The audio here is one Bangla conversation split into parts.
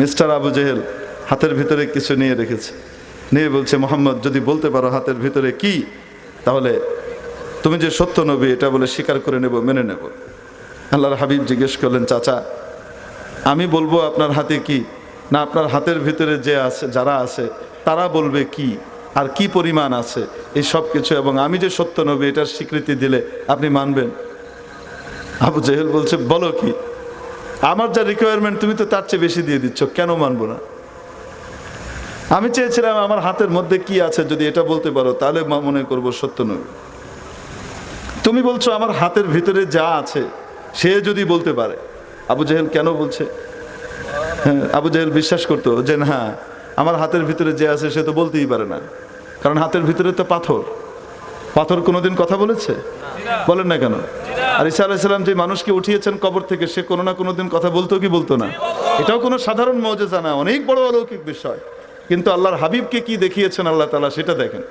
মিস্টার আবু জেহেল হাতের ভিতরে কিছু নিয়ে রেখেছে। নিয়ে বলছে, মোহাম্মদ, যদি বলতে পারো হাতের ভিতরে কি, তাহলে তুমি যে সত্য নবী, এটা বলে স্বীকার করে নেব, মেনে নেব। আল্লাহর হাবিব জিজ্ঞেস করলেন, চাচা, আমি বলব আপনার হাতে কি? না, আপনার হাতের ভিতরে যে আছে, যারা আছে, তারা বলবে কি? আর কি পরিমাণ আছে? এই সব কিছু, এবং আমি যে সত্য নবী, এটার স্বীকৃতি দিলে আপনি মানবেন? আবু জেহেল বলছে, বলো কি? আমার যা রিকোয়ারমেন্ট তুমি তো তার চেয়ে বেশি দিয়ে দিচ্ছ, কেন মানবো না? আমি চেয়েছিলাম আমার হাতের মধ্যে কি আছে, যদি এটা বলতে পারো, তাহলে মনে করব সত্য নবী তুমি বলছো আমার হাতের ভিতরে যা আছে, সে যদি বলতে পারে। আবু জেহেল কেন বলছে? হ্যাঁ আবু জেহেল বিশ্বাস করতো যে না, আমার হাতের ভিতরে যে আছে, সে তো বলতেই পারে না। কারণ হাতের ভিতরে তো পাথর। পাথর কোনোদিন কথা বলেছে? বলেন না কেন? আর ঈসা আলাইসাল্লাম যে মানুষকে উঠিয়েছেন কবর থেকে, সে কোনো না কোনো দিন কথা বলতো কি বলতো না? এটাও কোনো সাধারণ মজেজা না, অনেক বড় অলৌকিক বিষয়। কিন্তু আল্লাহর হাবিবকে কি দেখিয়েছেন আল্লাহ তালা সেটা দেখেন।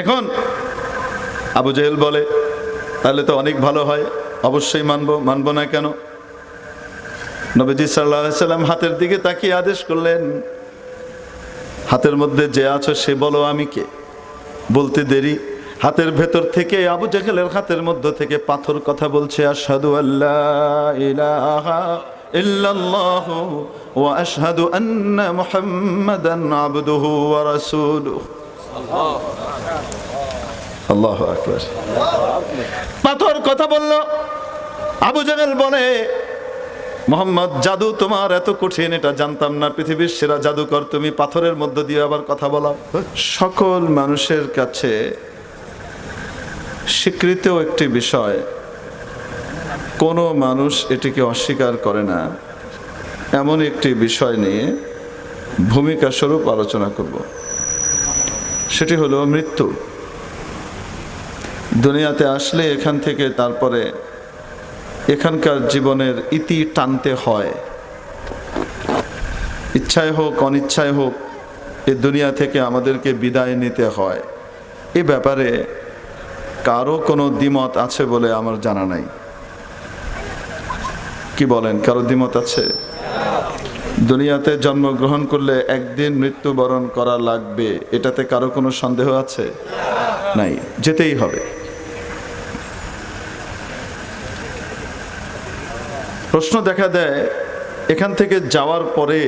এখন আবু জেহেল বলে, তাহলে তো অনেক ভালো হয়, অবশ্যই মানব মানব না কেন? নবীজি সাল্লাহ সাল্লাম হাতের দিকে তাকিয়ে আদেশ করলেন, হাতের মধ্যে যে আছো সে বলো আমি কে? বলতে দেরি হাতের ভেতর থেকে, আবু জাহেলের হাতের মধ্য থেকে পাথর কথা বলছে আসাদু আল্লাহ ইলাহা ইল্লাল্লাহ ওয়া আশহাদু আন্না মুহাম্মাদান আবদুহু ওয়া রাসূলুহু। আল্লাহু আকবার। পাথর কথা বলল, আবু জাহেল বলে, মোহাম্মদ, জাদু তোমার এত কঠিন, এটা জানতাম না। পৃথিবীর সেরা জাদুকর, তুমি পাথরের মধ্য দিয়ে আবার কথা বলা সকল মানুষের কাছে স্বীকৃত একটি বিষয়। কোনো মানুষ এটিকে অস্বীকার করে না। এমন একটি বিষয় নিয়ে ভূমিকা স্বরূপ আলোচনা করব। সেটি হলো মৃত্যু। দুনিয়াতে আসলে এখান থেকে তারপরে এখানকার জীবনের ইতি টানতে হয়। ইচ্ছায় হোক অনিচ্ছায় হোক, এ দুনিয়া থেকে আমাদেরকে বিদায় নিতে হয়। এ ব্যাপারে কারও কোনো দ্বিমত আছে বলে আমার জানা নাই। কি বলেন, কারও দ্বিমত আছে? দুনিয়াতে জন্মগ্রহণ করলে একদিন মৃত্যুবরণ করা লাগবে, এটাতে কারও কোনো সন্দেহ আছে? নাই, যেতেই হবে। প্রশ্ন দেখা দেয়, এখান থেকে যাওয়ার পরে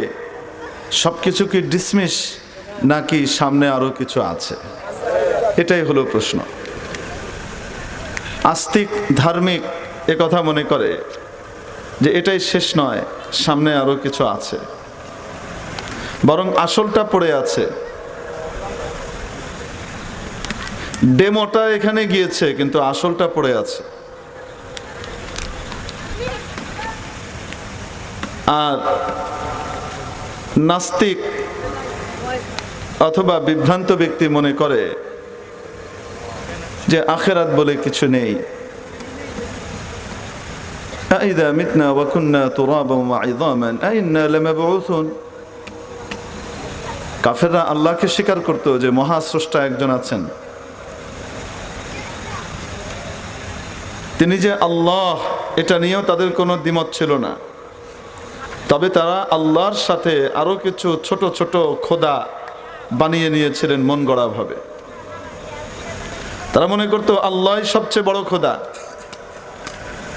সব কিছু কি ডিসমিস নাকি সামনে আরও কিছু আছে? এটাই হলো প্রশ্ন। আস্তিক, ধার্মিক এ কথা মনে করে যে এটাই শেষ নয়, সামনে আরও কিছু আছে। বরং আসলটা পড়ে আছে। ডেমোটা এখানে গিয়েছে, কিন্তু আসলটা পড়ে আছে। আর নাস্তিক অথবা বিভ্রান্ত ব্যক্তি মনে করে যে আখেরাত বলে কিছু নেই أإذا متنا وكنا ترابا وعظاما أئنا لمبعوثون কাফেররা আল্লাহকে স্বীকার করতো যে মহাস্রষ্টা একজন আছেন তিনি যে আল্লাহ এটা নিয়েও তাদের কোনো দ্বিমত ছিল না তবে তারা আল্লাহর সাথে আরো কিছু ছোট ছোট খোদা বানিয়ে নিয়েছিলেন মন গড়া ভাবে তারা মনে করতো, আল্লাহ সবচেয়ে বড় খোদা।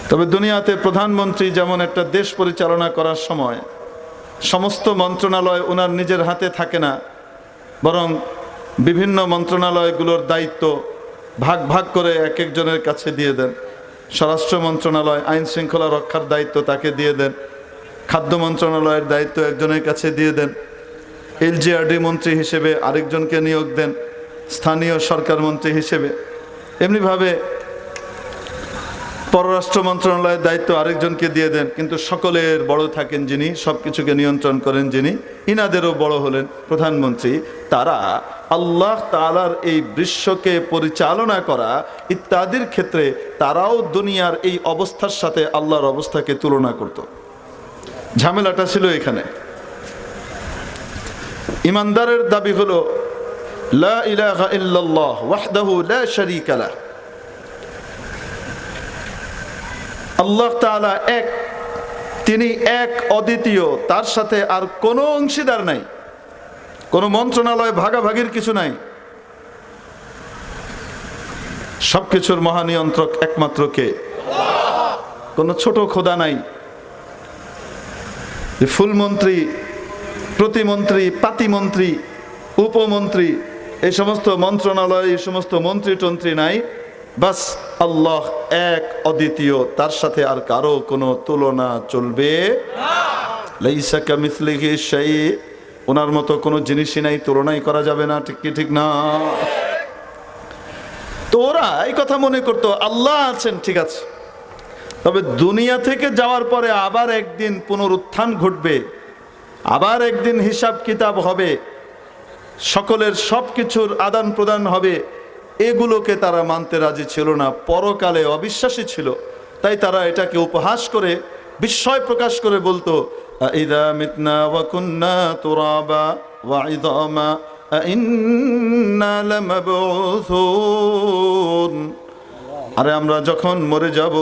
তবে দুনিয়াতে প্রধানমন্ত্রী যেমন একটা দেশ পরিচালনা করার সময় সমস্ত মন্ত্রণালয় ওনার নিজের হাতে থাকে না, বরং বিভিন্ন মন্ত্রণালয়গুলোর দায়িত্ব ভাগ ভাগ করে এক একজনের কাছে দিয়ে দেন। স্বরাষ্ট্র মন্ত্রণালয়, আইন শৃঙ্খলা রক্ষার দায়িত্ব তাকে দিয়ে দেন। খাদ্য মন্ত্রণালয়ের দায়িত্ব একজনের কাছে দিয়ে দেন। এলজিআরডি মন্ত্রী হিসেবে আরেকজনকে নিয়োগ দেন। স্থানীয় সরকার মন্ত্রী হিসেবে। এমনিভাবে পররাষ্ট্র মন্ত্রণালয়ের দায়িত্ব আরেকজনকে দিয়ে দেন, কিন্তু সকলের বড় থাকেন যিনি সব কিছুকে নিয়ন্ত্রণ করেন যিনি, ইনাদেরও বড় হলেন প্রধানমন্ত্রী। তারা আল্লাহ তালার এই বিশ্বকে পরিচালনা করা ইত্যাদির ক্ষেত্রে তারাও দুনিয়ার এই অবস্থার সাথে আল্লাহর অবস্থাকে তুলনা করত। ঝামেলাটা ছিল এখানে। ইমানদারের দাবি হলো লা ইলাহা ইল্লাল্লাহ ওয়াহদাহু লা শারীকা লাহ। আল্লাহ তাআলা এক, তিনি এক অদ্বিতীয়, তার সাথে আর কোনো অংশীদার নাই, কোনো মন্ত্রণালয় ভাগাভাগির কিছু নাই। সবকিছুর মহানিয়ন্ত্রক একমাত্র কে? কোনো ছোট খোদা নাই। ফুলমন্ত্রী, প্রতিমন্ত্রী, পাতিমন্ত্রী, উপমন্ত্রী এই সমস্ত মন্ত্রণালয়, এই সমস্ত মন্ত্রী টন্ত্রী নাই। বাস আল্লাহ এক অদ্বিতীয়, তার সাথে আর কারও কোনো তুলনা চলবে। সেই ওনার মতো কোনো জিনিসই নাই, তুলনাই করা যাবে না, ঠিক কি, ঠিক না? তো ওরা এই কথা মনে করতো, আল্লাহ আছেন, ঠিক আছে। তবে দুনিয়া থেকে যাওয়ার পরে আবার একদিন পুনরুত্থান ঘটবে, আবার একদিন হিসাব কিতাব হবে। সকলের সব কিছুর আদান প্রদান হবে, এগুলোকে তারা মানতে রাজি ছিল না, পরকালে অবিশ্বাসী ছিল। তাই তারা এটাকে উপহাস করে, বিস্ময় প্রকাশ করে বলতো আরে আমরা যখন মরে যাব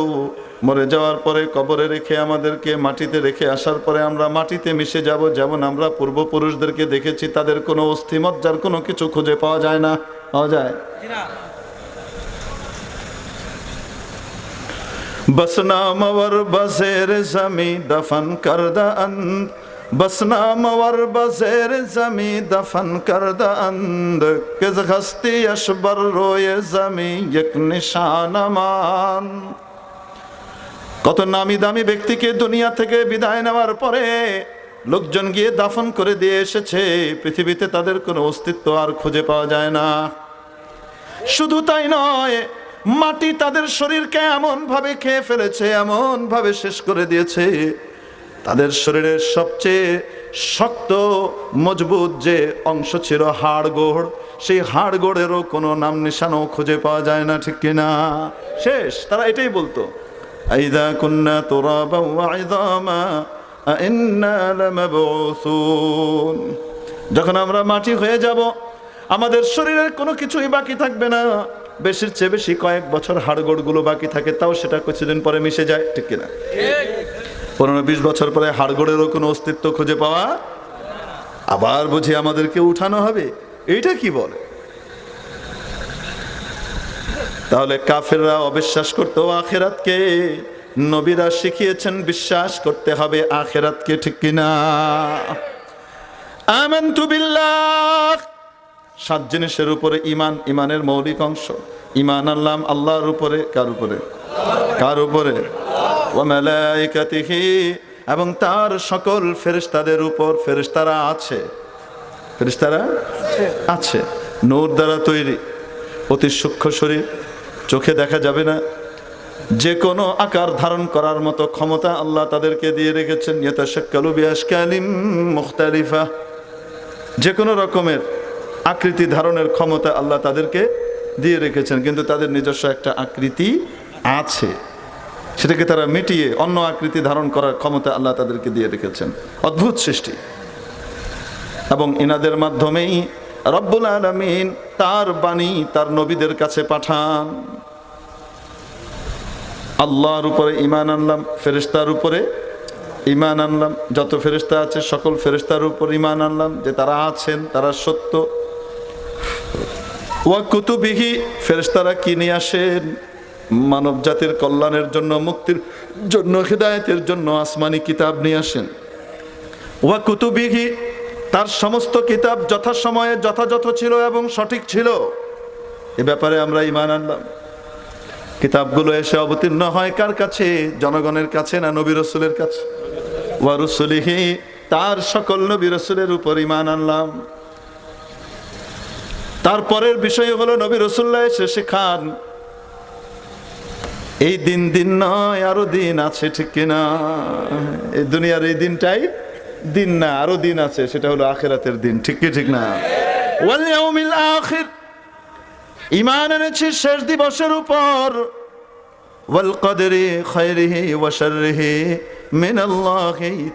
মরে যাওয়ার পরে কবরে রেখে আমাদেরকে মাটিতে রেখে আসার পরে আমরা মাটিতে মিশে যাব, যেমন আমরা পূর্বপুরুষদেরকে দেখেছি, তাদের কোনো অস্থিমজ্জার কোনো কিছু খুঁজে পাওয়া যায় না। পাওয়া যায়। বসনামর বসের জমি দফন করদা জমি দফন করদা অন্ধ রোয়ে কত নামি দামি ব্যক্তিকে দুনিয়া থেকে বিদায় নেওয়ার পরে লোকজন গিয়ে দাফন করে দিয়ে এসেছে, পৃথিবীতে তাদের কোনো অস্তিত্ব আর খুঁজে পাওয়া যায় না। শুধু তাই নয়, মাটি তাদের শরীরকে এমন ভাবে খেয়ে ফেলেছে এমন ভাবে শেষ করে দিয়েছে। তাদের শরীরের সবচেয়ে শক্ত, মজবুত যে অংশ ছিল হাড়গোড় সেই হাড়গোড়েরও কোনো নাম নিশানও খুঁজে পাওয়া যায় না, ঠিক কিনা? শেষ, তারা এটাই বলতো। আইদা কুন্না তোরা বাউমা আইন্না লামাবউসুন যখন আমরা মাটি হয়ে যাব, আমাদের শরীরের কোনো কিছুই বাকি থাকবে না। বেশির চেয়ে বেশি কয়েক বছর হাড়গোড়গুলো বাকি থাকে, তাও সেটা কিছুদিন পরে মিশে যায়, ঠিক কিনা? পনেরো বিশ বছর পরে হাড়গোড়েরও কোনো অস্তিত্ব খুঁজে পাওয়া আবার বুঝি আমাদেরকে উঠানো হবে। এইটা কি বলে? তাহলে কাফেররা অবিশ্বাস করতো আখেরাতকে। নবীরা শিখিয়েছেন বিশ্বাস করতে হবে আখেরাতকে ঠিক কিনা। আমানতু বিল্লাহ। সাত জিনিসের উপরে ইমান ইমানের মৌলিক অংশ। ইমান আল্লাহ আল্লাহর উপরে, কার উপরে? কার উপরে? এবং তার সকল ফেরেশতাদের উপর ফেরেশতারা আছে। ফেরিস্তারা আছে। নূর দ্বারা তৈরি। অতি সূক্ষ্ম শরীর। চোখে দেখা যাবে না। যে কোনো আকার ধারণ করার মতো ক্ষমতা আল্লাহ তাদেরকে দিয়ে রেখেছেন। যে কোনো রকমের আকৃতি ধারণের ক্ষমতা আল্লাহ তাদেরকে দিয়ে রেখেছেন, কিন্তু তাদের নিজস্ব একটা আকৃতি আছে। সেটাকে তারা মিটিয়ে অন্য আকৃতি ধারণ করার ক্ষমতা আল্লাহ তাদেরকে দিয়ে রেখেছেন। অদ্ভুত সৃষ্টি। এবং ইনাদের মাধ্যমেই রব্বুল আলমিন তার বাণী তার নবীদের কাছে পাঠান। আল্লাহর উপরে ইমান আনলাম ফেরেস্তার উপরে ইমান আনলাম। যত ফেরেস্তা আছে, সকল ফেরেস্তার উপর ইমান আনলাম যে তারা আছেন, তারা সত্য। ওয়া কুতুবিহি ফেরেস্তারা কি নিয়ে আসেন? মানব জাতির কল্যাণের জন্য, মুক্তির জন্য, হৃদায়তের জন্য আসমানি কিতাব নিয়ে আসেন। ওয়া কুতুবিহি, তার সমস্ত কিতাব যথাসময়ে যথাযথ ছিল এবং সঠিক ছিল। এ ব্যাপারে আমরা ইমান আনলাম। কিতাবগুলো এসে অবতীর্ণ হয় কার কাছে? জনগণের কাছে না নবী রসুলের কাছে? তার সকল নবী রসুলের উপর ইমান আনলাম। তারপরের বিষয় হলো নবী রসুল্লাহ এসে শেখান, এই দিন দিন নয়, আরও দিন আছে ঠিক কিনা? এই দুনিয়ার এই দিনটাই দিন না, আরও দিন আছে, সেটা হলো আখেরাতের দিন, ঠিক কি ঠিক না? ইমান এনেছি শেষ দিবসের উপর। আল্লাহি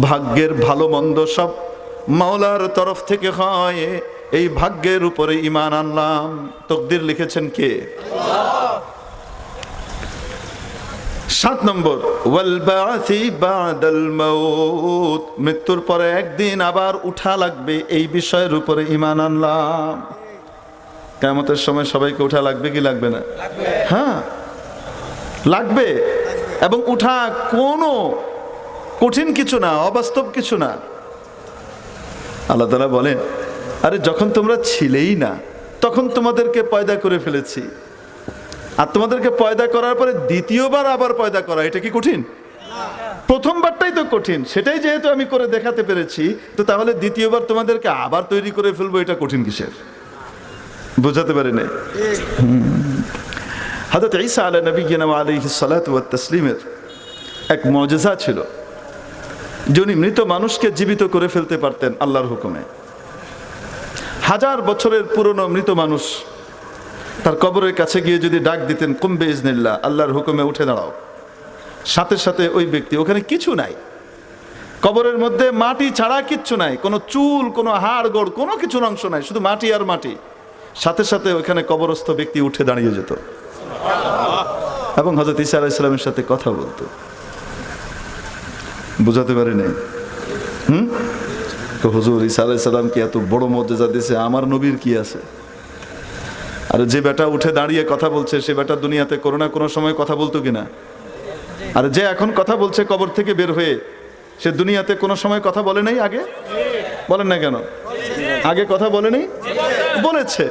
ভাগ্যের ভালো মন্দ সব মাওলার তরফ থেকে হয়। এই ভাগ্যের উপরে ইমান আনলাম। তকদির লিখেছেন কে? সাত নম্বর মৃত্যুর পরে একদিন আবার উঠা লাগবে, এই বিষয়ের উপরে ইমান আনলাম। কিয়ামতের সময় সবাইকে উঠা লাগবে কি লাগবে না? হ্যাঁ লাগবে। এবং উঠা কোনো কঠিন কিছু না, অবাস্তব কিছু না। আল্লাহ তালা বলেন, আরে যখন তোমরা ছিলেই না, তখন তোমাদেরকে পয়দা করে ফেলেছি। আর তোমাদেরকে পয়দা করার পরে দ্বিতীয়বার আবার পয়দা করা, এটা কি কঠিন? প্রথমবারটাই তো কঠিন, সেটাই যেহেতু আমি করে দেখাতে পেরেছি, তো তাহলে দ্বিতীয়বার তোমাদেরকে আবার তৈরি করে ফেলব, এটা কঠিন কিসের? বোঝাতে পারি নাই? হাজরত ঈসা আলা নবী সালাতু ওয়াত তাসলিমের এক মজেজা ছিল, যিনি মৃত মানুষকে জীবিত করে ফেলতে পারতেন আল্লাহর হুকুমে। হাজার বছরের পুরনো মৃত মানুষ তার কবরের কাছে গিয়ে যদি ডাক দিতেন কুম্বে ইজনিল্লা আল্লাহর হুকুমে উঠে দাঁড়াও। সাথে সাথে ওই ব্যক্তি, ওখানে কিছু নাই। কবরের মধ্যে মাটি ছাড়া কিচ্ছু নাই। কোনো চুল, কোনো হাড়, গোড়, কোনো কিছুর অংশ নাই। শুধু মাটি আর মাটি। সাথে সাথে ওখানে কবরস্থ ব্যক্তি উঠে দাঁড়িয়ে যেত। এবং হজরত ইসা আলাইসালামের সাথে কথা বলতো। বুঝাতে পারি নাই হুম? তো হুজুর ইসা আলাইসালাম কি এত বড় মর্যাদা দিছে? আমার নবীর কি আছে? আর যে বেটা উঠে দাঁড়িয়ে কথা বলছে, সে বেটা দুনিয়াতে কোনো না কোনো সময় কথা বলতো কিনা? আর যে এখন কথা বলছে কবর থেকে বের হয়ে, সে দুনিয়াতে কোনো সময় কথা বলে নাই আগে? বলেন না কেন? আগে কথা বলে নাই? বলেছে।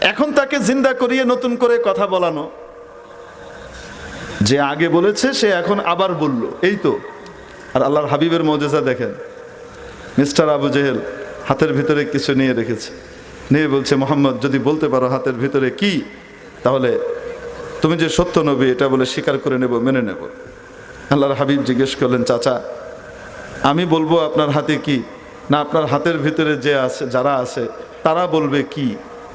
এখন তাকে জিন্দা করিয়ে নতুন করে কথা বলানো। যে আগে বলেছে, সে এখন আবার বলল। এই তো। আর আল্লাহর হাবিবের মজেজা দেখেন। মিস্টার আবু জেহেল হাতের ভিতরে কিছু নিয়ে রেখেছে। নিয়ে বলছে, মোহাম্মদ, যদি বলতে পারো হাতের ভিতরে কি, তাহলে তুমি যে সত্য নবী, এটা বলে স্বীকার করে নেব, মেনে নেব। আল্লাহর হাবিব জিজ্ঞেস করলেন, চাচা, আমি বলব আপনার হাতে কি? না, আপনার হাতের ভিতরে যে আছে, যারা আছে, তারা বলবে কি?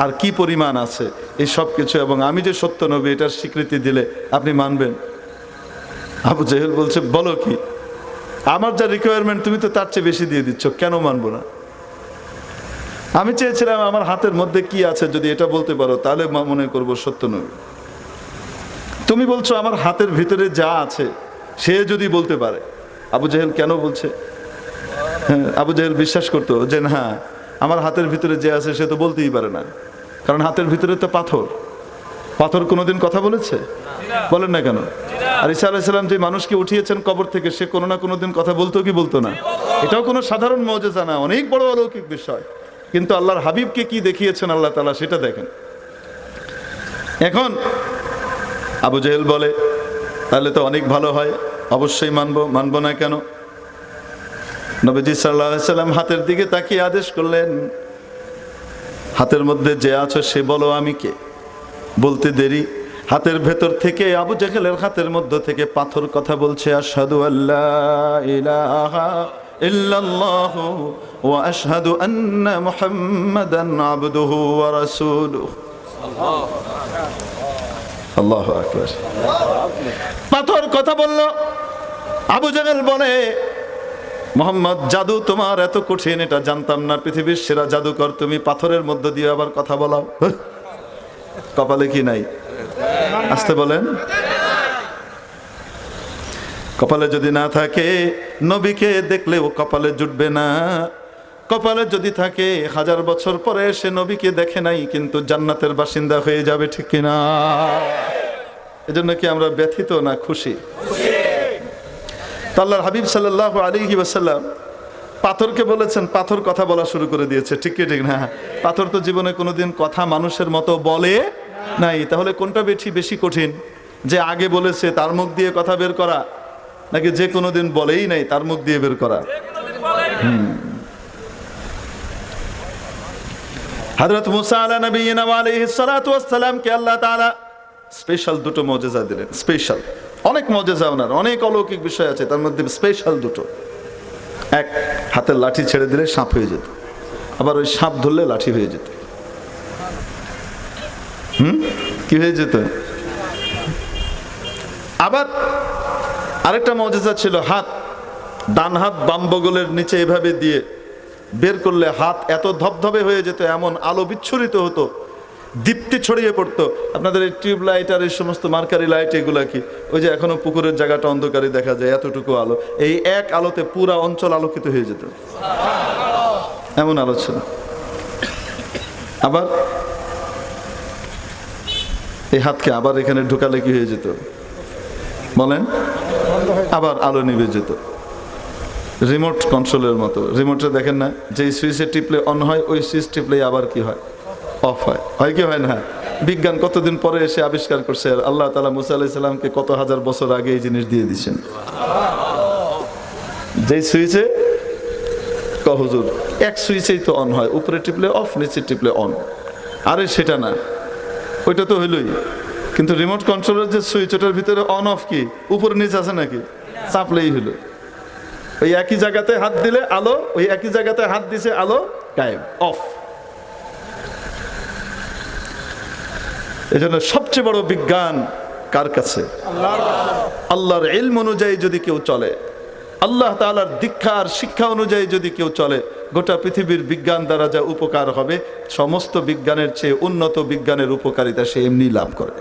আর কি পরিমাণ আছে? এই সব কিছু, এবং আমি যে সত্য নবী, এটার স্বীকৃতি দিলে আপনি মানবেন? আবু জেহেল বলছে, বলো কি, আমার যা রিকোয়ারমেন্ট তুমি তো তার চেয়ে বেশি দিয়ে দিচ্ছ, কেন মানবো না? আমি চেয়েছিলাম আমার হাতের মধ্যে কি আছে যদি এটা বলতে পারো, তাহলে মনে করব সত্য নবী তুমি বলছো আমার হাতের ভিতরে যা আছে, সে যদি বলতে পারে। আবু জেহেল কেন বলছে? হ্যাঁ আবু জেহেল বিশ্বাস করতো যে না, আমার হাতের ভিতরে যে আছে সে তো বলতেই পারে না। কারণ হাতের ভিতরে তো পাথর। পাথর কোনোদিন কথা বলেছে? বলেন না কেন? আর ঈসা আলাইসাল্লাম যে মানুষকে উঠিয়েছেন কবর থেকে, সে কোনো না কোনো দিন কথা বলতো কি বলতো না? এটাও কোনো সাধারণ মজেজা না, অনেক বড় অলৌকিক বিষয়। কিন্তু আল্লাহর হাবিবকে কি দেখিয়েছেন আল্লাহ তালা সেটা দেখেন। এখন আবু জেহেল বলে, তাহলে তো অনেক ভালো হয়, অবশ্যই মানব মানব না কেন? নবীজি সাল্লাহ সাল্লাম হাতের দিকে তাকিয়ে আদেশ করলেন, হাতের মধ্যে যে আছো সে বলো আমি কে? বলতে দেরি, হাতের ভেতর থেকে আবু জাহেলের হাতের মধ্য থেকে পাথর কথা বলছে, আশহাদু আল্লাহ ইলাহা ইল্লাল্লাহ ওয়া আশহাদু আন্না মুহাম্মাদান আবদুহু ওয়া রাসূলুহু। আল্লাহু আকবার। পাথর কথা বলল, আবু জাহেল বলে, মোহাম্মদ, জাদু তোমার এত কঠিন, এটা জানতাম না। পৃথিবীর সেরা জাদুকর তুমি পাথরের মধ্য দিয়ে আবার কথা বলাও? কপালে কি নাই? আসতে বলেন। কপালে যদি না থাকে নবীকে দেখলেও কপালে জুটবে না। কপালে যদি থাকে, হাজার বছর পরে সে নবীকে দেখে নাই, কিন্তু জান্নাতের বাসিন্দা হয়ে যাবে ঠিক কিনা? এজন্য কি আমরা ব্যথিত না খুশি? তা আল্লাহর হাবিব সাল্লাহ আলিহি ওয়াসাল্লাম পাথরকে বলেছেন, পাথর কথা বলা শুরু করে দিয়েছে, ঠিক কি, ঠিক না? পাথর তো জীবনে কোনোদিন কথা মানুষের মতো বলে নাই। তাহলে কোনটা বেশি বেশি কঠিন? যে আগে বলেছে, তার মুখ দিয়ে কথা বের করা। নাকি যে কোনোদিন বলেই নাই তার মুখ দিয়ে বের করা? হযরত মুসা আলা নবিয়িনা ওয়া আলাইহিস সালাতু ওয়াস সালামকে আল্লাহ তাআলা স্পেশাল দুটো মজেজা দিলেন স্পেশাল অনেক মজেজা ওনার অনেক অলৌকিক বিষয় আছে তার মধ্যে স্পেশাল দুটো। এক হাতের লাঠি ছেড়ে দিলে সাপ হয়ে যেত আবার ওই সাপ ধরলে লাঠি হয়ে যেত। হুম? কি হয়ে যেত? আবার আরেকটা মজেজা ছিল হাত, ডান হাত বাম বগলের নিচে এভাবে দিয়ে বের করলে হাত এত ধবধবে হয়ে যেত, এমন আলো বিচ্ছুরিত হতো, দীপ্তি ছড়িয়ে পড়তো। আপনাদের এই টিউব লাইট আর এই সমস্ত মার্কারি লাইট, এগুলা কি? ওই যে এখনও পুকুরের জায়গাটা অন্ধকারে দেখা যায়, এতটুকু আলো। এই এক আলোতে পুরা অঞ্চল আলোকিত হয়ে যেত। এমন আলো ছিল। আবার এই হাতকে আবার এখানে ঢুকালে কি হয়ে যেত? বলেন? আবার আলো নিভে যেত রিমোট কন্ট্রোলের মতো। রিমোটে দেখেন না যে সুইচে টিপলে অন হয়, ওই সুইচ টিপলে আবার কি হয়? অফ হয়। হয় কি হয় না? বিজ্ঞান কতদিন পরে এসে আবিষ্কার করছে? আর আল্লাহ তালা মুসা আলাইসাল্লামকে কত হাজার বছর আগে এই জিনিস দিয়ে দিচ্ছেন যেই সুইচে কহজুর এক সুইচেই তো অন হয়। উপরে টিপলে অফ, নিচে টিপলে অন। আরে সেটা না। ওইটা তো হইলই। কিন্তু রিমোট কন্ট্রোলের যে সুইচ ওটার ভিতরে অন অফ কি? উপরে, নিচে আছে নাকি? চাপলেই হলো ওই একই জায়গাতে হাত দিলে আলো, ওই একই জায়গাতে হাত দিছে আলো গায়েব অফ এজন্য সবচেয়ে বড় বিজ্ঞান কার কাছে? আল্লাহর এলম অনুযায়ী যদি কেউ চলে, আল্লাহ তালার দীক্ষা আর শিক্ষা অনুযায়ী যদি কেউ চলে, গোটা পৃথিবীর বিজ্ঞান দ্বারা যা উপকার হবে, সমস্ত বিজ্ঞানের চেয়ে উন্নত বিজ্ঞানের উপকারিতা সে এমনি লাভ করে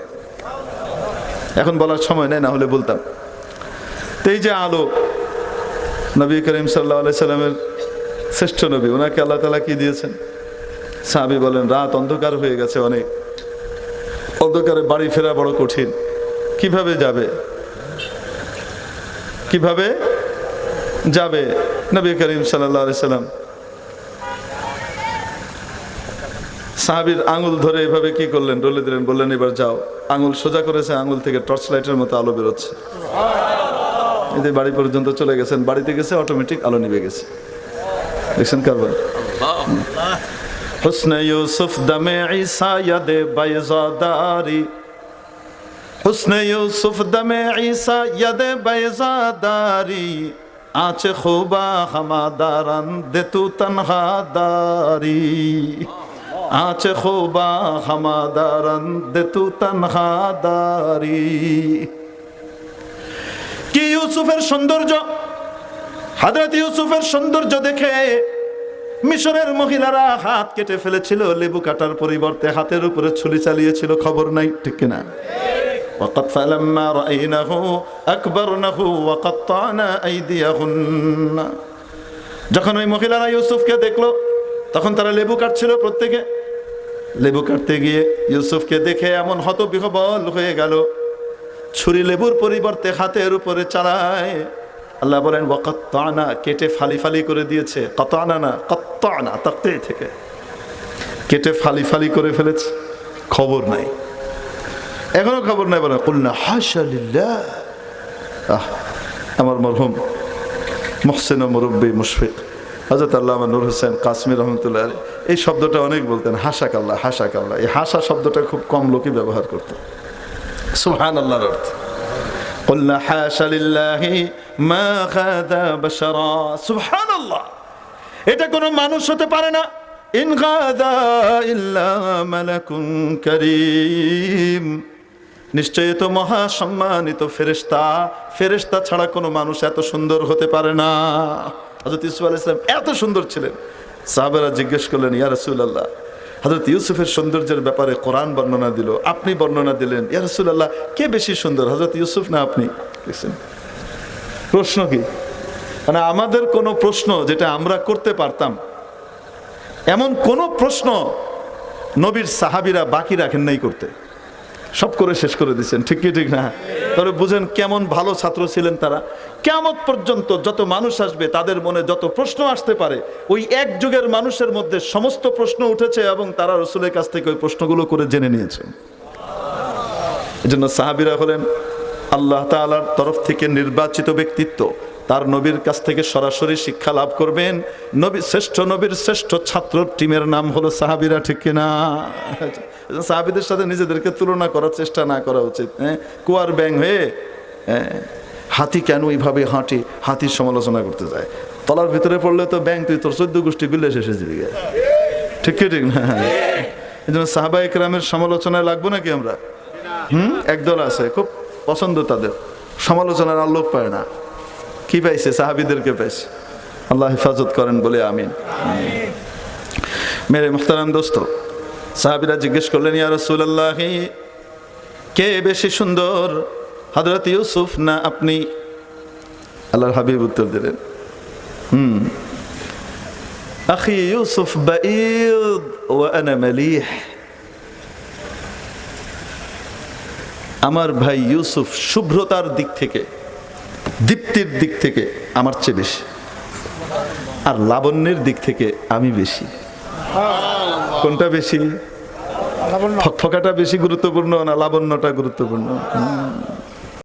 এখন বলার সময় নেই, না হলে বলতাম। তো এই যে আলো, নবী করিম সাল্লাহ সাল্লামের শ্রেষ্ঠ নবী, ওনাকে আল্লাহ তালা কি দিয়েছেন? সাহাবি বলেন, রাত অন্ধকার হয়ে গেছে অনেক। অন্ধকারে বাড়ি ফেরা বড় কঠিন। কীভাবে যাবে? কীভাবে যাবে? নবী করিম সাল্লাহ সাল্লাম সাহাবির আঙুল ধরে এভাবে কি করলেন? ডলে দিলেন, বললেন, এবার যাও। আঙুল সোজা করেছে, আঙুল থেকে টর্চ লাইটের মতো আলো বেরোচ্ছে। এদের বাড়ি পর্যন্ত চলে গেছেন, বাড়িতে গেছে অটোমেটিক আলো নিভে গেছে। দেখছেন কারবার? হুসনে ইউসুফ দমে ঈসা ইয়াদে বাইজাদারি। হুসনে ইউসুফ দমে ঈসা ইয়াদে বাইজাদারি। আঁচে খুবা হামাদারান দে তু তনহাদারি আঁচে খুবা হামাদারান দে তু তনহাদারি কি ইউসুফের সৌন্দর্য হাজরত ইউসুফের সৌন্দর্য দেখে মিশরের মহিলারা হাত কেটে ফেলেছিল লেবু কাটার পরিবর্তে হাতের উপরে ছুরি চালিয়েছিল খবর নাই ঠিক কিনা وقد فلما رأينه أكبرنه وقطعنا أيديهن যখন ওই মহিলারা ইউসুফকে দেখলো তখন তারা লেবু কাটছিল প্রত্যেকে লেবু কাটতে গিয়ে ইউসুফকে দেখে এমন হতবিহবল হয়ে গেল। ছুরি লেবুর পরিবর্তে হাতের উপরে চালায়। আল্লাহ বলেন ওয়াকত্ত আনা কেটে ফালি ফালি করে দিয়েছে। কত আনা না কত্ত আনা তাকতে থেকে। কেটে ফালি ফালি করে ফেলেছে। খবর নাই। এখনও খবর নাই বলে কুলনা হাশালিল্লাহ আহ, আমার মরহুম, মোহসেন মুরব্বী মুশফিক। হজরত আল্লাহ নূর হোসেন কাশ্মীর রহমতুল্লাহ আলী, এই শব্দটা অনেক বলতেন হাসাক আল্লাহ হাসাক আল্লাহ এই হাসা শব্দটা খুব কম লোকই ব্যবহার করতো সুবহান আল্লাহর অর্থ قلنا حاشا لله ما خذا بشرا سبحان الله এটা কোনো মানুষ হতে পারে না ইন গাদা ইল্লা মালাকুন করিম নিশ্চয়ই তো মহা সম্মানিত ফেরেশতা ফেরেশতা ছাড়া কোনো মানুষ এত সুন্দর হতে পারে না হযরত ইউসুফ আলাইহিস সালাম এত সুন্দর ছিলেন। সাহাবেরা জিজ্ঞেস করলেন, ইয়া রাসূলুল্লাহ, হযরত ইউসুফের সৌন্দর্যের ব্যাপারে কোরআন বর্ণনা দিল, আপনি বর্ণনা দিলেন, ইয়া রাসূলুল্লাহ, কে বেশি সুন্দর, হযরত ইউসুফ না আপনি? প্রশ্ন কি? মানে আমাদের কোনো প্রশ্ন যেটা আমরা করতে পারতাম, এমন কোনো প্রশ্ন নবীর সাহাবিরা বাকি রাখেন নাই করতে। সব করে শেষ করে দিচ্ছেন, ঠিক কি, ঠিক না? তবে বুঝেন কেমন ভালো ছাত্র ছিলেন তারা। কেমন পর্যন্ত যত মানুষ আসবে, তাদের মনে যত প্রশ্ন আসতে পারে, ওই এক যুগের মানুষের মধ্যে সমস্ত প্রশ্ন উঠেছে এবং তারা রসুলের কাছ থেকে ওই প্রশ্নগুলো করে জেনে নিয়েছেন এজন্য সাহাবিরা হলেন আল্লাহ তালার তরফ থেকে নির্বাচিত ব্যক্তিত্ব। তার নবীর কাছ থেকে সরাসরি শিক্ষা লাভ করবেন। নবী শ্রেষ্ঠ নবীর শ্রেষ্ঠ ছাত্র টিমের নাম হলো সাহাবিরা ঠিক কিনা সাহাবিদের সাথে নিজেদেরকে তুলনা করার চেষ্টা না করা উচিত হ্যাঁ? কুয়ার ব্যাং হয়ে হ্যাঁ, হাতি কেন এইভাবে হাঁটি? হাতির সমালোচনা করতে যায়। তলার ভিতরে পড়লে তো ব্যাং তুই তোর চোদ্দ গোষ্ঠী বিলে শেষে গে। ঠিক কি ঠিক না? এই জন্য সাহাবা একরামের সমালোচনায় লাগবো নাকি আমরা? হুম? একদল আছে খুব পছন্দ তাদের। সমালোচনার আর লোক পায় না। কি পাইছে? সাহাবিদেরকে পাইছে। আল্লাহ হেফাজত করেন বলে আমিন। মেরে মুখতারাম দোস্ত, সাহাবিরা জিজ্ঞেস করলেন, ইয়া রাসূলুল্লাহ, কে বেশি সুন্দর, হযরত ইউসুফ না আপনি? আল্লাহর হাবিব উত্তর দিলেন, হুম, আখি ইউসুফ বাঈদ ওয়া আনা আমার ভাই ইউসুফ শুভ্রতার দিক থেকে দীপ্তির দিক থেকে আমার চেয়ে বেশি। আর লাবণ্যের দিক থেকে আমি বেশি। কোনটা বেশি? ফকফকাটা বেশি গুরুত্বপূর্ণ না লাবণ্যটা গুরুত্বপূর্ণ।